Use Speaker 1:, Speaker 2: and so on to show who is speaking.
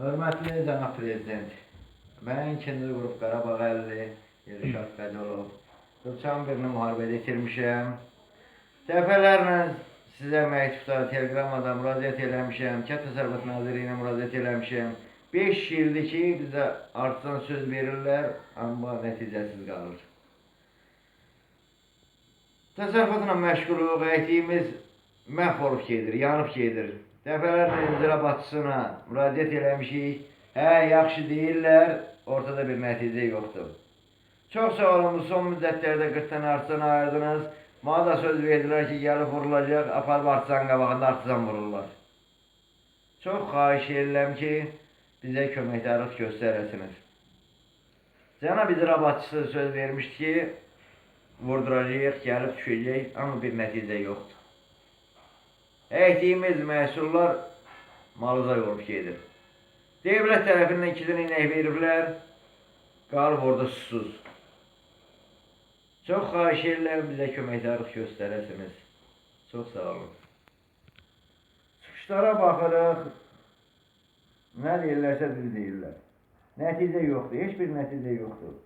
Speaker 1: Hörmətli cənab prezident, mən ikinci qrup Qarabağ 50, Elşad Qədolov, 91-ni müharibədə itirmişəm. Dəfələrlə sizə məktubda, teleqramada müraciət eləmişəm, Kənd Təsərrüfat Nazirliyinə müraciət eləmişəm. 5 ildir ki, bizə artdan söz verirlər, amma nəticəsiz qalır. Təsərrüfatla məşğuluq, əkdiyimiz məhv olub gedir, yanıb gedir. Dəfələrlə icra başçısına müraciət eləmişik. Hə, yaxşı deyirlər, ortada bir nəticə yoxdur. Çox sağ olun, son müddətlərdə 40-dan artsan ayırdınız. Bana da söz verdilər ki, gəlib vurulacaq, aparıb artsan qabağında artsan vururlar. Çox xahiş edirəm ki, bizə köməkdarlıq göstərəsiniz. Cənab icra başçısı söz vermişdi ki, vurduracaq, gəlib düşəcək, amma bir nəticə yoxdur. Əkdiyimiz məhsullar malıza olub gedir. Devlət tərəfindən iki dənə inək veriblər, qalıb orada susuz. Çox xahiş edirəm bizə köməkdarlıq göstərəsiniz. Çox sağ olun. Çıxışlara baxırıq. Nə deyirlərsə düz deyirlər. Nəticə yoxdur, heç bir nəticə yoxdur.